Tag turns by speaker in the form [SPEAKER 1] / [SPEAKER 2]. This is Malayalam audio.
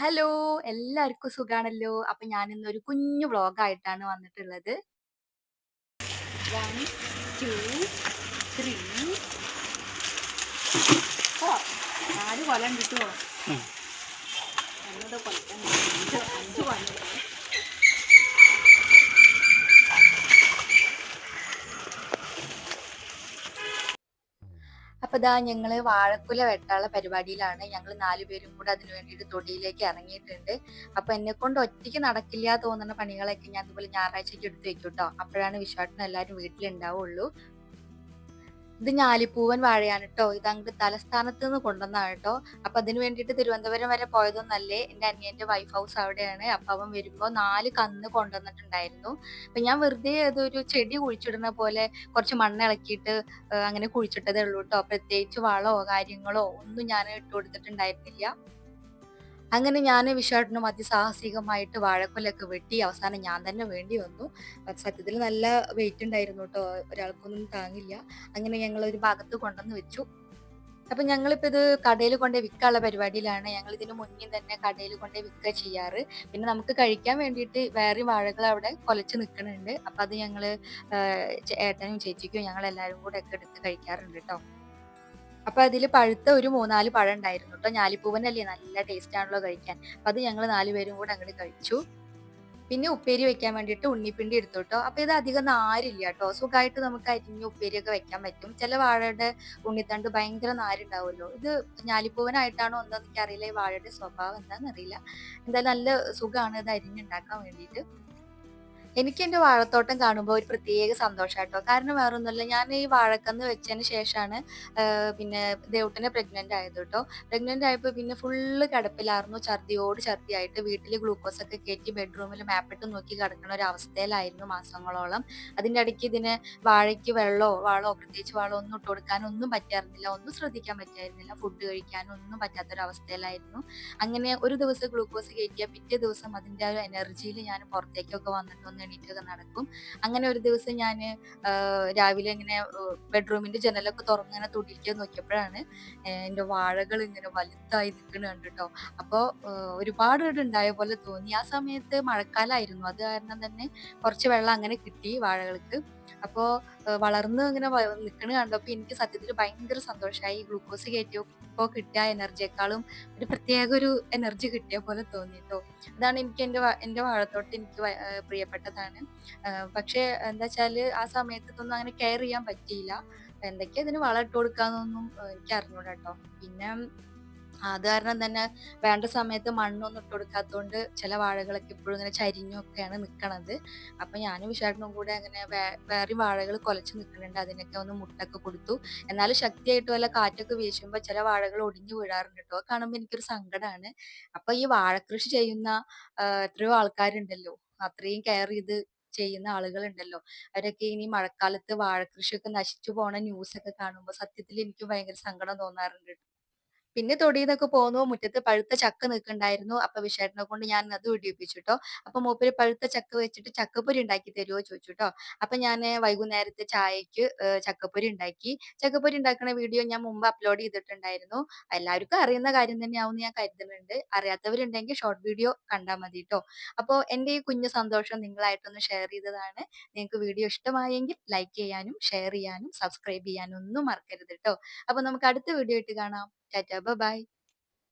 [SPEAKER 1] ഹലോ എല്ലാവർക്കും സുഖാണല്ലോ. അപ്പൊ ഞാൻ ഇന്ന് ഒരു കുഞ്ഞു വ്ളോഗായിട്ടാണ് വന്നിട്ടുള്ളത്. വൺ ടു ത്രീ ഫോർ നാല് കൊല ഉണ്ട് അപ്പൊ ഇതാ ഞങ്ങൾ വാഴക്കുല വെട്ടാനുള്ള പരിപാടിയിലാണ്. ഞങ്ങൾ നാലുപേരും കൂടെ അതിനു വേണ്ടിയിട്ട് തൊടിയിലേക്ക് ഇറങ്ങിയിട്ടുണ്ട്. അപ്പൊ എന്നെ കൊണ്ട് ഒറ്റയ്ക്ക് നടക്കില്ല തോന്നുന്ന പണികളൊക്കെ ഞാൻ അതുപോലെ ഞായറാഴ്ചയ്ക്ക് എടുത്ത് വെക്കും കേട്ടോ അപ്പോഴാണ് വിശ്വാട്ടിന് എല്ലാവരും വീട്ടിലുണ്ടാവുള്ളൂ. ഇത് ഞാലിപ്പൂവൻ വാഴയാണ് കേട്ടോ ഇത് അങ്ങോട്ട് തലസ്ഥാനത്ത് നിന്ന് കൊണ്ടുവന്നാണ് കേട്ടോ അപ്പൊ അതിന് വേണ്ടിയിട്ട് തിരുവനന്തപുരം വരെ പോയതൊന്നല്ലേ എന്റെ അനിയന്റെ വൈഫ് ഹൗസ് അവിടെയാണ്. അപ്പൊ അവൻ വരുമ്പോ നാല് കന്ന് കൊണ്ടുവന്നിട്ടുണ്ടായിരുന്നു. അപ്പൊ ഞാൻ വെറുതെ അതൊരു ചെടി കുഴിച്ചിടുന്ന പോലെ കുറച്ച് മണ്ണ് ഇളക്കിയിട്ട് അങ്ങനെ കുഴിച്ചിട്ടതേ ഉള്ളൂ കേട്ടോ പ്രത്യേകിച്ച് വളമോ കാര്യങ്ങളോ ഒന്നും ഞാൻ ഇട്ട് കൊടുത്തിട്ടുണ്ടായിരുന്നില്ല. അങ്ങനെ ഞാൻ വിഷാട്ടിനും അതിസാഹസികമായിട്ട് വാഴക്കൊലൊക്കെ വെട്ടി അവസാനം ഞാൻ തന്നെ വേണ്ടി വന്നു. സത്യത്തിൽ നല്ല വെയിറ്റ് ഉണ്ടായിരുന്നു കേട്ടോ ഒരാൾക്കൊന്നും താങ്ങില്ല. അങ്ങനെ ഞങ്ങൾ ഒരു ഭാഗത്ത് കൊണ്ടുവന്ന് വെച്ചു. അപ്പൊ ഞങ്ങളിപ്പോ ഇത് കടയിൽ കൊണ്ടേ വിൽക്കാനുള്ള പരിപാടിയിലാണ്. ഞങ്ങൾ ഇതിന് മുന്നേ തന്നെ കടയിൽ കൊണ്ടേ വിൽക്കുക ചെയ്യാറ്. പിന്നെ നമുക്ക് കഴിക്കാൻ വേണ്ടിയിട്ട് വേറെ വാഴകൾ അവിടെ കൊലച്ച് നിൽക്കുന്നുണ്ട്. അപ്പൊ അത് ഞങ്ങൾ ഏട്ടനും ചേച്ചിക്കും ഞങ്ങൾ എല്ലാവരും കൂടെ ഒക്കെ എടുത്ത് കഴിക്കാറുണ്ട് കേട്ടോ അപ്പൊ അതിൽ പഴുത്ത ഒരു മൂന്നാൽ പഴം ഉണ്ടായിരുന്നു കേട്ടോ ഞാലിപ്പൂവനല്ലേ നല്ല ടേസ്റ്റ് ആണല്ലോ കഴിക്കാൻ. അപ്പൊ അത് ഞങ്ങൾ നാലുപേരും കൂടെ അങ്ങോട്ട് കഴിച്ചു. പിന്നെ ഉപ്പേരി വെക്കാൻ വേണ്ടിയിട്ട് ഉണ്ണിപ്പിണ്ടി എടുത്തു കേട്ടോ അപ്പൊ ഇത് അധികം നാരില്ല കേട്ടോ സുഖമായിട്ട് നമുക്ക് അരിഞ്ഞ് ഉപ്പേരിയൊക്കെ വെക്കാൻ പറ്റും. ചില വാഴയുടെ ഉണ്ണിത്തണ്ട് ഭയങ്കര നാരുണ്ടാവുമല്ലോ. ഇത് ഞാലിപ്പൂവനായിട്ടാണോ എന്താന്ന് എനിക്കറിയില്ല ഈ വാഴയുടെ സ്വഭാവം എന്താണെന്ന് അറിയില്ല എന്തായാലും നല്ല സുഖമാണ് ഇത് അരിഞ്ഞുണ്ടാക്കാൻ വേണ്ടിയിട്ട്. എനിക്ക് എന്റെ വാഴത്തോട്ടം കാണുമ്പോൾ ഒരു പ്രത്യേക സന്തോഷമായിട്ടോ കാരണം വേറൊന്നുമല്ല ഞാൻ ഈ വാഴക്കന്ന് വെച്ചതിന് ശേഷമാണ് പിന്നെ ദേവട്ടനെ പ്രഗ്നന്റ് ആയത് കേട്ടോ പ്രഗ്നന്റ് ആയപ്പോൾ പിന്നെ ഫുള്ള് കിടപ്പിലായിരുന്നു. ഛർദിയോട് ഛർദിയായിട്ട് വീട്ടിൽ ഗ്ലൂക്കോസ് ഒക്കെ കയറ്റി ബെഡ്റൂമിൽ മാപ്പിട്ട് നോക്കി കിടക്കുന്ന ഒരു അവസ്ഥയിലായിരുന്നു മാസങ്ങളോളം. അതിന്റെ ഇടയ്ക്ക് ഇതിന് വാഴയ്ക്ക് വെള്ളമോ വാളോ പ്രത്യേകിച്ച് വാളോ ഒന്നും ഇട്ട് കൊടുക്കാനൊന്നും പറ്റാറുന്നില്ല ഒന്നും ശ്രദ്ധിക്കാൻ പറ്റായിരുന്നില്ല. ഫുഡ് കഴിക്കാനും ഒന്നും പറ്റാത്തൊരവസ്ഥയിലായിരുന്നു അങ്ങനെ ഒരു ദിവസം ഗ്ലൂക്കോസ് കയറ്റിയ പിറ്റേ ദിവസം അതിന്റെ ഒരു എനർജിയിൽ ഞാൻ പുറത്തേക്കൊക്കെ വന്നിട്ടൊന്ന് എണീറ്റൊക്കെ നടക്കും. അങ്ങനെ ഒരു ദിവസം ഞാൻ രാവിലെ ഇങ്ങനെ ബെഡ്റൂമിന്റെ ജനലൊക്കെ തുറന്നിങ്ങനെ തുടിക്കാൻ നോക്കിയപ്പോഴാണ് എന്റെ വാഴകൾ ഇങ്ങനെ വലുതായി നിൽക്കുന്നത് കണ്ടിട്ടോ. അപ്പോൾ ഒരുപാട് ഉണ്ടായ പോലെ തോന്നി. ആ സമയത്ത് മഴക്കാലമായിരുന്നു അത് കാരണം തന്നെ കുറച്ച് വെള്ളം അങ്ങനെ കിട്ടി വാഴകൾക്ക്. അപ്പോൾ വളർന്ന് ഇങ്ങനെ നിൽക്കണ കണ്ടപ്പോൾ എനിക്ക് സത്യത്തിൽ ഭയങ്കര സന്തോഷമായി ഗ്ലൂക്കോസ് കയറ്റിയപ്പോൾ കിട്ടിയ എനർജിയെക്കാളും ഒരു പ്രത്യേക ഒരു എനർജി കിട്ടിയ പോലെ തോന്നിട്ടോ. അതാണ് എനിക്ക് എന്റെ എന്റെ വാഴത്തോട്ട് എനിക്ക് പ്രിയപ്പെട്ടതാണ്. പക്ഷേ എന്താ വെച്ചാൽ ആ സമയത്തൊന്നും അങ്ങനെ കെയർ ചെയ്യാൻ പറ്റിയില്ല. എന്തൊക്കെയാ ഇതിന് വളം ഇട്ട് കൊടുക്കാന്നൊന്നും എനിക്ക് അറിഞ്ഞൂടാ കേട്ടോ പിന്നെ അത് കാരണം തന്നെ വേണ്ട സമയത്ത് മണ്ണൊന്നും ഇട്ട് കൊടുക്കാത്തതുകൊണ്ട് ചില വാഴകളൊക്കെ ഇപ്പോഴും ഇങ്ങനെ ചരിഞ്ഞൊക്കെയാണ് നിൽക്കണത് അപ്പൊ ഞാനും വിശാഖനും കൂടെ അങ്ങനെ വേറെ വാഴകൾ കൊലച്ച് നിൽക്കുന്നുണ്ട് അതിനൊക്കെ ഒന്ന് മുട്ടൊക്കെ കൊടുത്തു. എന്നാലും ശക്തിയായിട്ട് വല്ല കാറ്റൊക്കെ വീശുമ്പോൾ ചില വാഴകൾ ഒടിഞ്ഞു വീഴാറുണ്ട് കേട്ടോ കാണുമ്പോൾ എനിക്കൊരു സങ്കടമാണ് അപ്പൊ ഈ വാഴക്കൃഷി ചെയ്യുന്ന എത്രയോ ആൾക്കാരുണ്ടല്ലോ. അത്രയും കെയർ ചെയ്ത് ചെയ്യുന്ന ആളുകളുണ്ടല്ലോ. അവരൊക്കെ ഇനി മഴക്കാലത്ത് വാഴക്കൃഷിയൊക്കെ നശിച്ചു പോണ ന്യൂസ് ഒക്കെ കാണുമ്പോൾ സത്യത്തിൽ എനിക്ക് ഭയങ്കര സങ്കടം തോന്നാറുണ്ട് പിന്നെ തൊടിന്നൊക്കെ പോന്നു മുറ്റത്ത് പഴുത്ത ചക്ക നിൽക്കുന്നുണ്ടായിരുന്നു. അപ്പൊ വിശേഷനെ കൊണ്ട് ഞാൻ അത് ഇടിയിപ്പിച്ചു കേട്ടോ അപ്പൊ മൂപ്പര് പഴുത്ത ചക്ക വെച്ചിട്ട് ചക്കപ്പൊരി ഉണ്ടാക്കി തരുമോ ചോദിച്ചു കേട്ടോ അപ്പൊ ഞാൻ വൈകുന്നേരത്തെ ചായക്ക് ചക്കപ്പൊരി ഉണ്ടാക്കി. ചക്കപ്പൊരി ഉണ്ടാക്കുന്ന വീഡിയോ ഞാൻ മുമ്പ് അപ്ലോഡ് ചെയ്തിട്ടുണ്ടായിരുന്നു. എല്ലാവർക്കും അറിയുന്ന കാര്യം തന്നെയാവും ഞാൻ കരുതുന്നുണ്ട്. അറിയാത്തവരുണ്ടെങ്കിൽ ഷോർട്ട് വീഡിയോ കണ്ടാൽ മതി കേട്ടോ അപ്പോൾ എന്റെ ഈ കുഞ്ഞു സന്തോഷം നിങ്ങളായിട്ടൊന്ന് ഷെയർ ചെയ്തതാണ്. നിങ്ങൾക്ക് വീഡിയോ ഇഷ്ടമായെങ്കിൽ ലൈക്ക് ചെയ്യാനും ഷെയർ ചെയ്യാനും സബ്സ്ക്രൈബ് ചെയ്യാനും ഒന്നും മറക്കരുത് കേട്ടോ അപ്പൊ നമുക്ക് അടുത്ത വീഡിയോ ഇട്ട് കാണാം. Tata, bye bye.